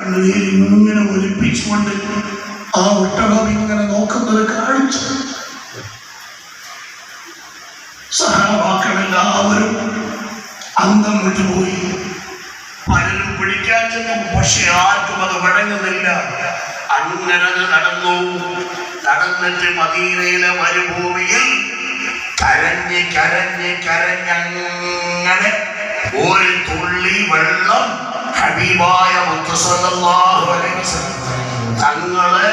ഇങ്ങനെ ഒലിപ്പിച്ചുകൊണ്ട് ആ ഒട്ടകം ഇങ്ങനെ നോക്കുന്നത് കാണിച്ചു സഹാബാക്കളെല്ലാവരും അന്തം വിട്ടുപോയി പലരും പിടിക്കാൻ ചെന്നു പക്ഷെ ആർക്കും അത് വഴങ്ങുന്നില്ല. അങ്ങനെ നടന്നു. നടന്നിട്ട് മദീനയിലെ മരുഭൂമിയിൽ കരഞ്ഞ് കരഞ്ഞ് കരഞ്ഞങ്ങനെ ഒരു തുള്ളി വെള്ളം ഹബീബായ തങ്ങളെ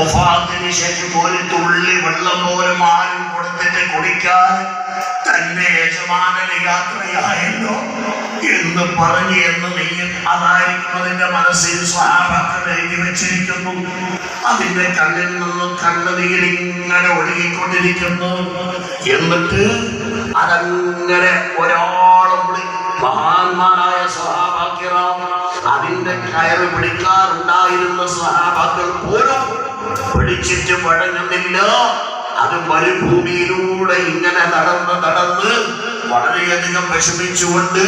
ഒഫാത്തിന് ശേഷം ഒരു തുള്ളി വെള്ളം പോലും ആരും കൊടുത്തിട്ട് കുടിക്കാൻ തന്റെ യജമാനന് യാത്രയായല്ലോ എന്ന് പറഞ്ഞു എന്ന് നീ അതായിരിക്കും അതിന്റെ മനസ്സിൽ സ്വഭാവത്തിൽ വെച്ചിരിക്കുന്നു. അതിന്റെ കണ്ണിൽ നിന്നും കണ്ണുനീരിങ്ങനെ ഒഴുകിക്കൊണ്ടിരിക്കുന്നു. എന്നിട്ട് അതങ്ങനെ കൂടി മഹാന്മാരായ സ്വഹാബാക്യറാം അതിന്റെ കയറ് പിടിക്കാറുണ്ടായിരുന്ന സ്വഹാബാക്കൾ പോലും പിടിച്ചിട്ട് വഴങ്ങുന്നില്ല. അത് മരുഭൂമിയിലൂടെ ഇങ്ങനെ നടന്ന് നടന്ന് വളരെയധികം വിഷമിച്ചുകൊണ്ട്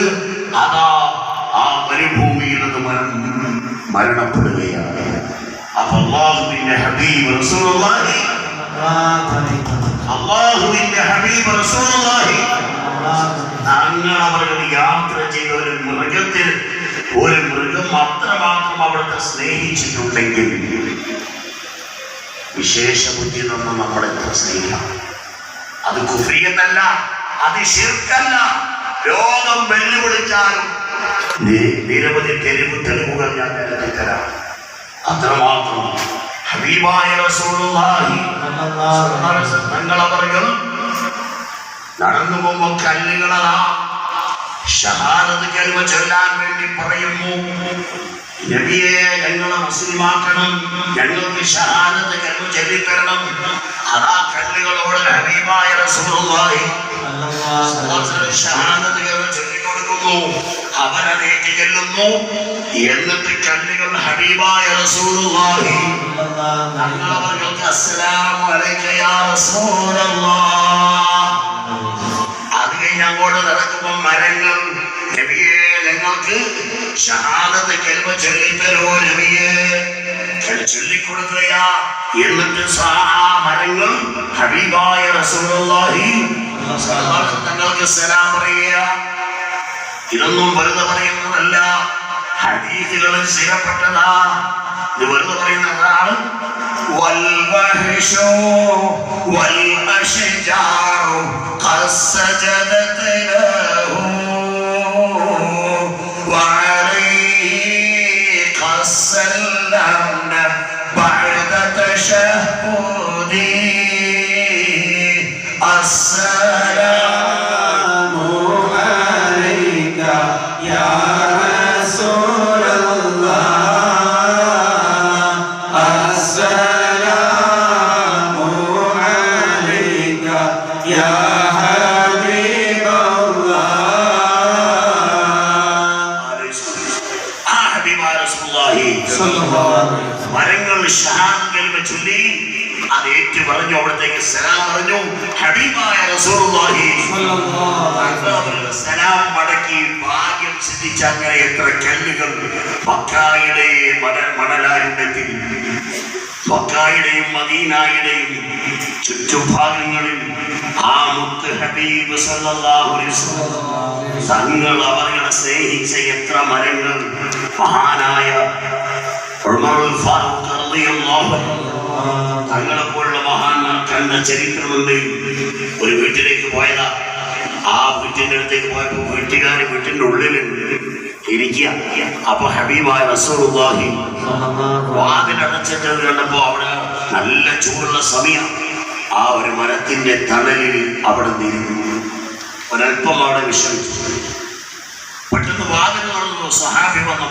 അതാ ആ മരുഭൂമിയിൽ മരണം മരണപ്പെടുകയാണ്. അപ്പൊ അള്ളാഹുവിന്റെ ഹബീബ് റസൂലുള്ളാഹി അള്ളാഹുവിന്റെ ഹബീബ് റസൂലുള്ളാഹി. ഞങ്ങൾ അവരുടെ യാത്ര ചെയ്ത ഒരു മൃഗത്തിൽ ഒരു മൃഗം അത്രമാത്രം അവിടുത്തെ സ്നേഹിച്ചിട്ടുണ്ടെങ്കിൽ വിശേഷ ബുദ്ധി നമ്മൾ എത്ര സ്നേഹിക്കണം അത് കുഫിയത്തല്ല അത് ശിർക്കല്ല. രോഗം വെല്ലുവിളിച്ചാലും നിരവധി തെരുവ് തെളിവുകൾ ഞാൻ നേരത്തെ തരാം അത്രമാത്രം ഹബീബായ റസൂലുള്ളാഹി തങ്ങളവറുകൾ നടന്നു പോകുമ്പോ കല്ലുകളതാ ഷഹാദത്ത് കൽമ ചൊല്ലാൻ വേണ്ടി പറയുന്നു. നബിയെ ഞങ്ങളെ മുസ്ലിമാക്കണം ഞങ്ങൾക്ക് ഷഹാദത്ത് കൽമ ചൊല്ലിത്തരണം. അതാ കല്ലുകളോട് ഹബീബായ റസൂലുള്ളാഹി ഷഹാദത്ത് കൽമ ചൊല്ലിക്കൊടുക്കുന്നു. അവരതേക്ക് ചെല്ലുന്നു. എന്നിട്ട് കണ്ണുകൾ ഹബീബായ റസൂലുള്ളാഹി തങ്ങളവർക്ക് അസ്സലാമു അലൈക യാ റസൂലല്ലാഹ് അത് കഴിഞ്ഞ് അങ്ങോട്ട് നടക്കുമ്പോൾ മരങ്ങൾ നബിയെ ഞങ്ങൾക്ക് ഷഹാദത്ത് കെൽമ ചൊല്ലിത്തരോ നബിയെ? ചൊല്ലി- ചൊല്ലിക്കൊടുക്കുകയാ. എന്നിട്ട് ആ മരങ്ങൾ ഹബീബായ റസൂലുള്ളാഹി തങ്ങൾക്ക് സലാം പറയുക ഇതൊന്നും വെറുതെ പറയുന്നതല്ല. ഹദീസുകളിൽ സ്ഥിരപ്പെട്ടതാ ഇത് വെറുതെ പറയുന്നതാണ് والوحش والأشجار قد سجدت له മരങ്ങൾ കൽമ ചൊല്ലി അത് ഏറ്റു പറഞ്ഞു അവിടത്തേക്ക് സലാം പറഞ്ഞു. ഹബീബായ റസൂലുള്ളാഹി സലാം മടക്കി ഭാഗ്യം സിദ്ധിച്ച അങ്ങനെ എത്ര കല്ലുകൾ. മക്കായുടെ മണൽ മണലാരുണ്യത്തിൽ മക്കായുടെയും മദീനായുടെയും ചുറ്റുഭാഗങ്ങളിൽ ആ മുത്ത് ഹബീബ് അലൈഹി വസല്ലം. തങ്ങൾ അവരെ സ്നേഹിച്ച എത്ര മരങ്ങൾ. മഹാനായ തങ്ങളെ പോലുള്ള മഹാന്മാർ കണ്ട ചരിത്രമുണ്ട് ഒരു വീട്ടിലേക്ക് പോയതാ. ആ വീട്ടിന്റെ അടുത്തേക്ക് പോയപ്പോ വീട്ടുകാർ വീട്ടിന്റെ ഉള്ളിലുണ്ട്. ഇരിക്കുക അപ്പൊ ഹബീബായ റസൂലുള്ളാഹി വാതിലടച്ചിട്ട് കണ്ടപ്പോ അവിടെ നല്ല ചൂടുള്ള സമയം. ആ ഒരു മരത്തിന്റെ തണലിൽ അവിടെ നിന്നു ഒരല്പം അവിടെ വിശ്രമിച്ചു. പെട്ടെന്ന് വാതിൽ തുറന്നു സഹാബി വന്ന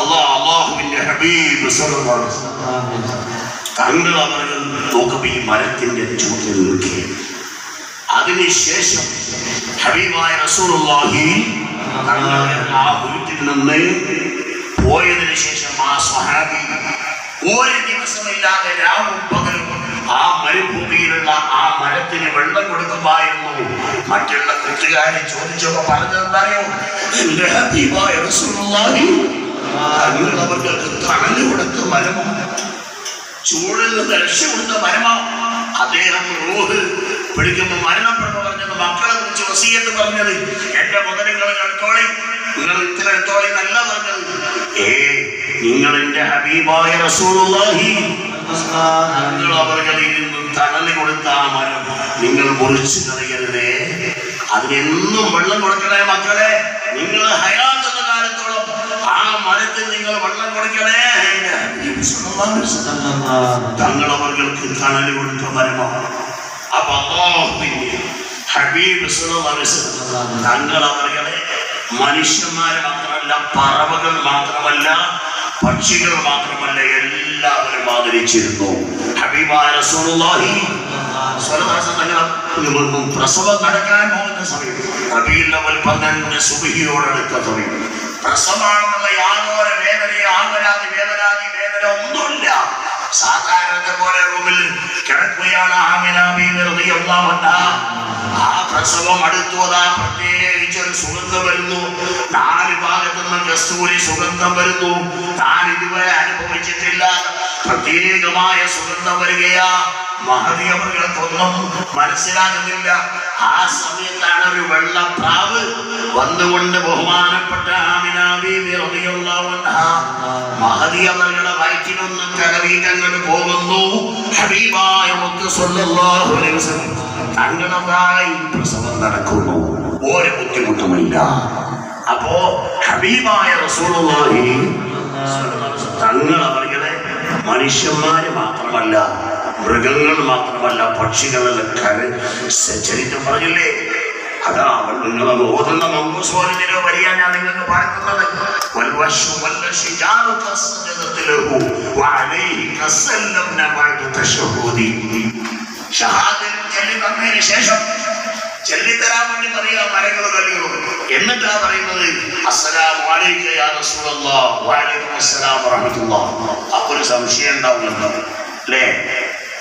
അള്ളാഹ് അള്ളാഹുവിന്റെ ഹബീബ്. തങ്ങൾ അവർ നോക്കുമ്പോ ഈ മരത്തിന്റെ ചൂട്ടിൽ നിൽക്കുകയാണ് അതിനുശേഷം ഹബീബായ റസൂലുള്ളാഹി ആ വീട്ടിൽ നിന്ന് പോയതിനു ശേഷം ആ സ്വഹാബി ഒരു ദിവസമില്ലാതെ രാവും പകലും ആ മരുഭൂമിയിലുള്ള ആ മരത്തിന് വെള്ളം കൊടുക്കുമായിരുന്നു. മറ്റുള്ള കൂട്ടുകാരെ ചോദിച്ചപ്പോ പറഞ്ഞത് എന്തായോ എന്റെ ഹബീബായ റസൂലുള്ളാഹി. തങ്ങൾ അവർക്ക് തണൽ കൊടുത്ത മരമാണ് ചൂടിൽ നിന്ന് രക്ഷപ്പെടുത്ത മരമാണ് അദ്ദേഹം റോഹ് പിടിക്കുമ്പോൾ മരണപ്പെടുന്നു പറഞ്ഞത് മക്കളെ കുറിച്ച് വസീയത്ത് പറഞ്ഞത്. എന്റെ മുതലുകൾ എടുത്തോളി നിങ്ങൾ ഇത്ര എന്നല്ല പറഞ്ഞത്. ഏ നിങ്ങൾ എന്റെ ഹബീബായ റസൂലുള്ളാഹി. തങ്ങൾ അവർകളിൽ നിന്നും തണൽ കൊടുത്ത ആ മരം നിങ്ങൾ മുറിച്ചു കളയരുതേ. അതിനെന്നും വെള്ളം കൊടുക്കണേ മക്കളെ. നിങ്ങൾ ഹയാത്തുള്ള കാലത്തോളം ആ മരത്തിൽ നിങ്ങൾ വെള്ളം കൊടുക്കണേ. തങ്ങൾ അവർക്ക് തണൽ കൊടുത്ത മരമാണ്. അപ്പൊ അള്ളാഹുവിന്റെ ഹബീബ് തങ്ങൾ അവരുടെ മനുഷ്യന്മാരെ മാത്രമല്ല പറവകൾ മാത്രമല്ല പക്ഷികൾ മാത്രമല്ല എല്ലാവരും വസല്ലം പ്രസവം നടക്കാൻ പോകുന്ന പോലെ റൂമിൽ കിടക്കുകയാണ്. ആ പ്രസവം സുഗന്ധം വരുന്നു. നാല് സുഗന്ധം വരുന്നു. താൻ ഇതുവരെ അനുഭവിച്ചിട്ടില്ല. പ്രത്യേകമായ സുഗന്ധം വരികയാ. മഹതി അവർക്കൊന്നും മനസ്സിലാകുന്നില്ല. ആ സമയത്താണ് ഒരു വെള്ളപ്രാവ് വന്നുകൊണ്ട് ബഹുമാനപ്പെട്ട മഹതി ഹബീബായ ഹബീബായ റസൂലുള്ളാഹി മനുഷ്യന്മാര് മാത്രമല്ല മൃഗങ്ങൾ മാത്രമല്ല പക്ഷികളല്ല കര ചരിത്രം പറഞ്ഞില്ലേ? അതാ അവൾ നിങ്ങൾ ഓതുന്ന മമ്മൂസ് വരിയാ ഞാൻ നിങ്ങൾക്ക് പറയുന്നത് ശേഷം ചൊല്ലിത്തരാൻ വേണ്ടി പറയുക കല്ലുകളും എന്നിട്ടാ പറയുന്നത് അസ്സലാം അപ്പൊ സംശയം ഉണ്ടാവുമല്ലോ. അല്ലേ?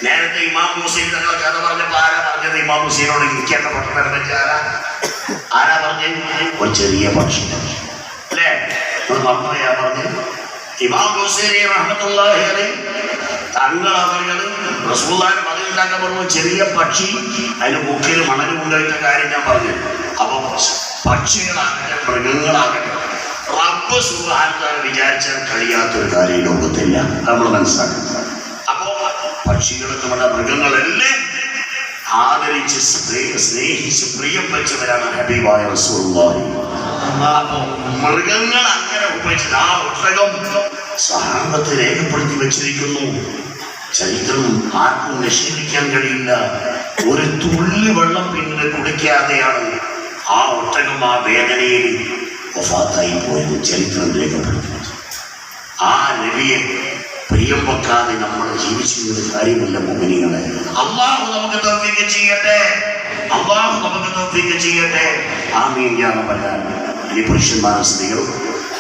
നേരത്തെ ഇമാം ഹുസൈൻ തങ്ങളെ കഥ പറഞ്ഞപ്പോ ആരാ പറഞ്ഞത്? ഇമാം ഹുസൈനോട് ഇരിക്കേണ്ട പട്ടണം ആരാ? ആരാ പറഞ്ഞത് ഒരു ചെറിയ പക്ഷി അല്ലേ? ഒരു മമ്മയാ പറഞ്ഞത് ഇമാം ഹുസൈനെ റഹ്മത്തുള്ളാഹി തങ്ങൾ അവരുടെ റസൂല്ലാൻ മതിലുണ്ടാക്കാൻ പറഞ്ഞു ചെറിയ പക്ഷി അതിന് മുക്കിൽ മണൽ കൊണ്ടുപോയിട്ട കാര്യം ഞാൻ പറഞ്ഞു. അപ്പൊ പക്ഷികളാകട്ടെ മൃഗങ്ങളാകട്ടെ റബ്ബ് സുഹാനത്താൻ വിചാരിച്ചാൽ കഴിയാത്തൊരു കാര്യം ഈ ലോകത്തില്ല നമ്മൾ മനസ്സിലാക്കുന്നത്. അപ്പോ പക്ഷികൾ നമ്മുടെ മൃഗങ്ങളെല്ലാം? ആദരിച്ച് സ്നേഹ- സ്നേഹിച്ച് പ്രിയം വെച്ചവരാണ് ഹബീബായ റസൂലുള്ളാഹി. മൃഗങ്ങൾ അങ്ങനെ ഉപയോഗിച്ചത് ആ ഒട്ടകം സഹാബത്ത് രേഖപ്പെടുത്തി വെച്ചിരിക്കുന്നു. ചരിത്രം ആർക്കും നിഷേധിക്കാൻ കഴിയില്ല. ഒരു തുള്ളി വെള്ളം പിന്നിൽ കുടിക്കാതെയാണ് ആ ഒട്ടകം ആ വേദനയിൽ വഫാത്തായി പോയത് ചരിത്രം രേഖപ്പെടുത്തുന്നത്. ആ നബിയെ പ്രിയം വെക്കാതെ നമ്മൾ ജീവിച്ചിരുന്നത് കാര്യമല്ല മോഹിനികളെ അള്ളാഹു നമുക്ക് തൗഫീഖ് ചെയ്യട്ടെ. അള്ളാഹു നമുക്ക് തൗഫീഖ് ചെയ്യട്ടെ. ആമീൻ യാ റബ്ബൽ ഇനി പുരുഷന്മാരും സ്ത്രീകളും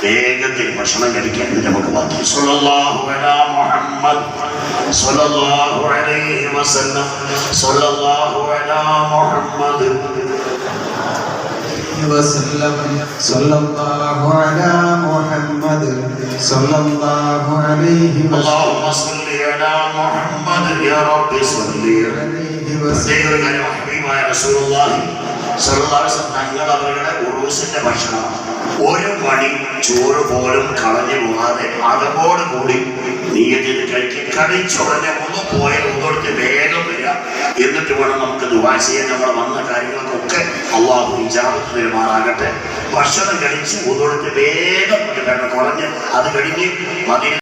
വേഗത്തിൽ ഭക്ഷണം കഴിക്കാൻ ഇത് നമുക്ക് ബാക്കി സ്വല്ലല്ലാഹു അലാ മുഹമ്മദ് സ്വല്ലല്ലാഹു അലൈഹി വസല്ലം സ്വല്ലല്ലാഹു അലാ മുഹമ്മദ് وسلم صلى الله على محمد صلى الله عليه وسلم اللهم صل على محمد يا رب صل عليه وسلم പ്രത്യേക ഒരു കാര്യം ഹബീബായ റസൂലുള്ളാഹി സ്വല്ലല്ലാഹു അലൈഹി വസല്ലം തങ്ങൾ അവരുടെ ഉറൂസിന്റെ ഭക്ഷണം ഒരു മണി ചോറ് പോലും കളഞ്ഞു പോകാതെ അതോട് കൂടി നീയത്തിന് കഴിക്കും. കടിച്ചുടനെ ഒന്ന് പോയ ഒന്നോടത്ത് വേഗം വരിക. എന്നിട്ട് വേണം നമുക്ക് ദുവാശയെ നമ്മൾ വന്ന കാര്യങ്ങൾക്കൊക്കെ അള്ളാഹു വിചാരത്ത് പെരുമാറാകട്ടെ ഭക്ഷണം കഴിച്ച് ഒന്നോടത്ത് വേഗം കുറഞ്ഞ് അത് കഴിഞ്ഞ് മതി